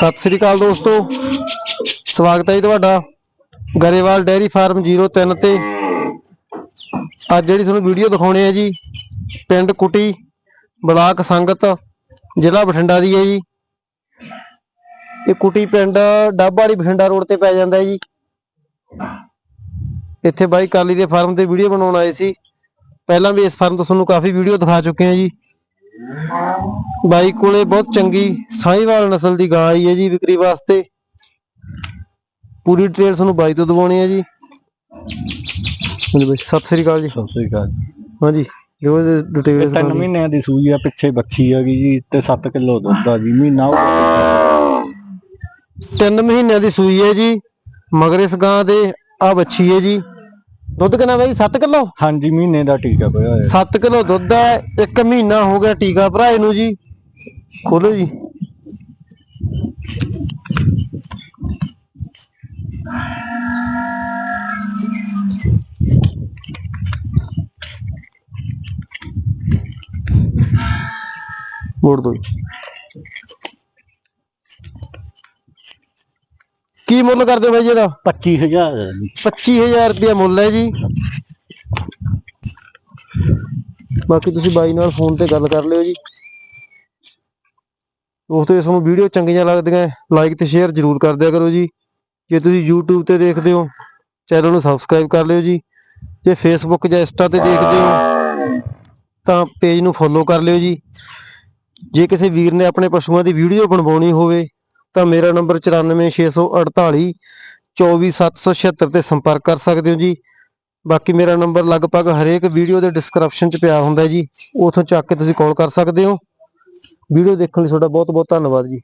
ਸਤਿ ਸ੍ਰੀ ਅਕਾਲ ਦੋਸਤੋ। ਸਵਾਗਤ ਹੈ ਜੀ ਤੁਹਾਡਾ ਗਰੇਵਾਲ ਡੈਰੀ ਫਾਰਮ 03 ਤੇ। ਅੱਜ ਜਿਹੜੀ ਤੁਹਾਨੂੰ ਵੀਡੀਓ ਦਿਖਾਉਣੀ ਹੈ ਜੀ, ਪਿੰਡ ਕੁਟੀ, ਬਲਾਕ ਸੰਗਤ, ਜ਼ਿਲ੍ਹਾ ਬਠਿੰਡਾ ਦੀ ਹੈ ਜੀ। ਇਹ ਕੁਟੀ ਪਿੰਡ ਡੱਬ ਵਾਲੀ ਬਠਿੰਡਾ ਰੋਡ ਤੇ ਪੈ ਜਾਂਦਾ ਹੈ ਜੀ। ਇੱਥੇ ਬਾਈ ਕਾਲੀ ਦੇ ਫਾਰਮ ਤੇ ਵੀਡੀਓ ਬਣਾਉਣ ਆਏ ਸੀ। ਪਹਿਲਾਂ ਵੀ ਇਸ ਫਾਰਮ ਤੋਂ ਤੁਹਾਨੂੰ ਕਾਫੀ ਵੀਡੀਓ ਦਿਖਾ ਚੁੱਕੇ ਹਾਂ ਜੀ। ਬਾਈ ਕੋਲੇ ਬਹੁਤ ਚੰਗੀ ਸਾਹੀਵਾਲ ਨਸਲ ਦੀ ਗਾਂ ਆਈ ਹੈ ਜੀ ਵਿਕਰੀ ਵਾਸਤੇ। ਪੂਰੀ ਡਿਟੇਲ ਤੁਹਾਨੂੰ ਬਾਈ ਤੋਂ ਦਵਾਉਣੀ ਹੈ ਜੀ। ਹਾਂਜੀ ਬਾਈ ਸਤਿ ਸ੍ਰੀ ਅਕਾਲ ਜੀ। ਸਤਿ ਸ੍ਰੀ ਅਕਾਲ ਹਾਂਜੀ ਜੋ ਡਿਟੇਲ ਤਿੰਨ ਮਹੀਨਿਆਂ ਦੀ ਸੂਈ ਆ ਪਿੱਛੇ ਬੱਚੀ ਹੈਗੀ ਜੀ ਤੇ 7 ਕਿਲੋ ਦੁੱਧ ਆ ਜੀ ਮਹੀਨਾ। ਤਿੰਨ ਮਹੀਨਿਆਂ ਦੀ ਸੂਈ ਹੈ ਜੀ ਮਗਰ ਇਸ ਗਾਂ ਦੇ ਆ ਬੱਚੀ ਹੈ ਜੀ। ਦੁੱਧ ਕਿੰਨਾ ਬਾਈ? 7 ਕਿਲੋ? ਹਾਂਜੀ ਮਹੀਨੇ ਦਾ ਟੀਕਾ ਪਿਆ ਹੋਇਆ। 7 ਕਿਲੋ ਦੁੱਧ ਹੈ ਇੱਕ ਮਹੀਨਾ ਹੋ ਗਿਆ ਟੀਕਾ ਭਰਾਏ ਨੂੰ ਜੀ। ਖੋਲੋ ਜੀ। ਮੋੜ ਦੋ ਕੀ ਮੁੱਲ ਕਰਦੇ ਹੋ ਬਾਈ ਜੀ ਇਹਦਾ? 25000 ਹੈ ਜੀ 25000 ਰੁਪਏ ਮੁੱਲ ਹੈ ਜੀ। ਬਾਕੀ ਤੁਸੀਂ ਬਾਈ ਨਾਲ ਫੋਨ ਤੇ ਗੱਲ ਕਰ ਲਿਓ ਜੀ। ਉਸ ਤੇ ਤੁਹਾਨੂੰ ਵੀਡੀਓ ਚੰਗੀਆਂ ਲੱਗਦੀਆਂ ਲਾਈਕ ਤੇ ਸ਼ੇਅਰ ਜ਼ਰੂਰ ਕਰ ਦਿਆ ਕਰੋ ਜੀ। ਜੇ ਤੁਸੀਂ YouTube ਤੇ ਦੇਖਦੇ ਹੋ ਚੈਨਲ ਨੂੰ ਸਬਸਕ੍ਰਾਈਬ ਕਰ ਲਿਓ ਜੀ। ਜੇ Facebook ਜਾਂ Insta ਤੇ ਦੇਖਦੇ ਹੋ ਤਾਂ ਪੇਜ ਨੂੰ ਫੋਲੋ ਕਰ ਲਿਓ ਜੀ। ਜੇ ਕਿਸੇ ਵੀਰ ਨੇ ਆਪਣੇ ਪਸ਼ੂਆਂ ਦੀ ਵੀਡੀਓ ਬਣਵਾਉਣੀ ਹੋਵੇ ਤਾਂ ਮੇਰਾ ਨੰਬਰ 94648 24776 ਤੇ ਸੰਪਰਕ ਕਰ ਸਕਦੇ ਹੋ ਜੀ। ਬਾਕੀ ਮੇਰਾ ਨੰਬਰ ਲਗਭਗ ਹਰੇਕ ਵੀਡੀਓ ਦੇ ਡਿਸਕ੍ਰਿਪਸ਼ਨ 'ਚ ਪਿਆ ਹੁੰਦਾ ਜੀ। ਉਥੋਂ ਚੱਕ ਕੇ ਤੁਸੀਂ ਕਾਲ ਕਰ ਸਕਦੇ ਹੋ। ਵੀਡੀਓ ਦੇਖਣ ਲਈ ਤੁਹਾਡਾ ਬਹੁਤ ਬਹੁਤ ਧੰਨਵਾਦ ਜੀ।